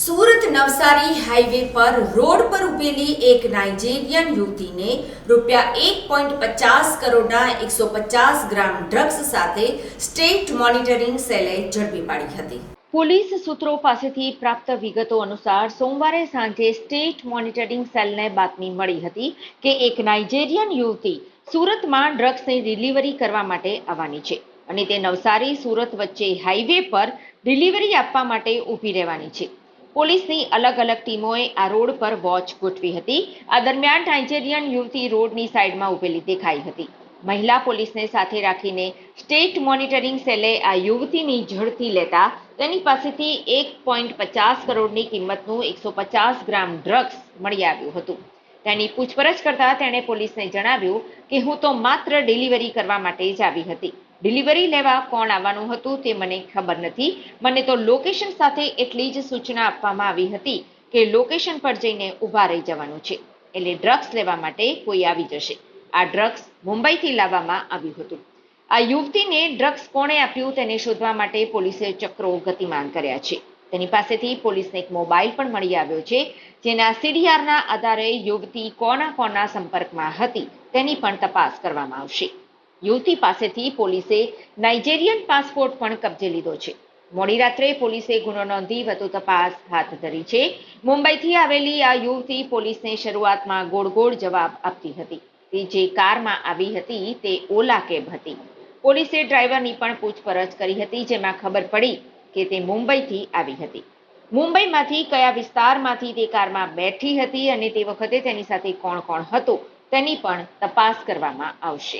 Surat Navsari highway પર road પર ઉભેલી એક નાઇજેરિયન યુવતીને રૂપિયા એક પોઈન્ટ પચાસ કરોડના એકસો પચાસ ગ્રામ ડ્રગ્સ સાથે સ્ટેટ મોનિટરિંગ સેલે ઝડપી પાડી હતી. પોલીસ સૂત્રો પાસેથી પ્રાપ્ત વિગતો અનુસાર સોમવારે સાંજે સ્ટેટ મોનિટરિંગ સેલને બાતમી મળી હતી કે એક નાઇજેરિયન યુવતી સુરતમાં ડ્રગ્સની ડિલિવરી કરવા માટે આવવાની છે અને તે નવસારી સુરત વચ્ચે હાઈવે પર ડિલિવરી આપવા માટે ઊભી રહેવાની છે. પોલીસની અલગ અલગ ટીમોએ આ રોડ પર વોચ ગોઠવી હતી. આ દરમિયાન નાઇજેરિયન યુવતી રોડની સાઈડમાં ઊભેલી દેખાઈ હતી. મહિલા પોલીસને સાથે રાખીને સ્ટેટ મોનિટરિંગ સેલે આ યુવતીની ઝડપી લેતા તેની પાસેથી એક પોઈન્ટ પચાસ કરોડની કિંમતનું એકસો પચાસ ગ્રામ ડ્રગ્સ મળી આવ્યું હતું. તેની પૂછપરછ કરતા તેણે પોલીસને જણાવ્યું કે હું તો માત્ર ડિલિવરી કરવા માટે જ આવી હતી. ડિલિવરી લેવા કોણ આવવાનું હતું તે મને ખબર નથી. મને તો લોકેશન સાથે એટલી જ સૂચના આપવામાં આવી હતી કે લોકેશન પર જઈને ઊભા રહી જવાનું છે. એટલે ડ્રગ્સ લેવા માટે કોઈ આવી જશે. આ ડ્રગ્સ મુંબઈથી લાવવામાં આવ્યું હતું. આ યુવતીને ડ્રગ્સ કોણે આપ્યું તેને શોધવા માટે પોલીસે ચક્રો ગતિમાન કર્યા છે. તેની પાસેથી પોલીસને એક મોબાઈલ પણ મળી આવ્યો છે, જેના સીડીઆરના આધારે યુવતી કોના કોના સંપર્કમાં હતી તેની પણ તપાસ કરવામાં આવશે. યુવતી પાસેથી પોલીસે નાઇજેરિયન પાસપોર્ટ પણ કબજે લીધો છે. મોડી રાત્રે પોલીસે ગુનો નોંધી વધુ તપાસ હાથ ધરી છે. મુંબઈથી આવેલી આ યુવતી પોલીસને શરૂઆતમાં ગોળ ગોળ જવાબ આપતી હતી. તે જે કારમાં આવી હતી તે ઓલા કેબ હતી. પોલીસે ડ્રાઈવરની પણ પૂછપરછ કરી હતી, જેમાં ખબર પડી કે તે મુંબઈથી આવી હતી. મુંબઈમાંથી કયા વિસ્તારમાંથી તે કારમાં બેઠી હતી અને તે વખતે તેની સાથે કોણ કોણ હતું તેની પણ તપાસ કરવામાં આવશે.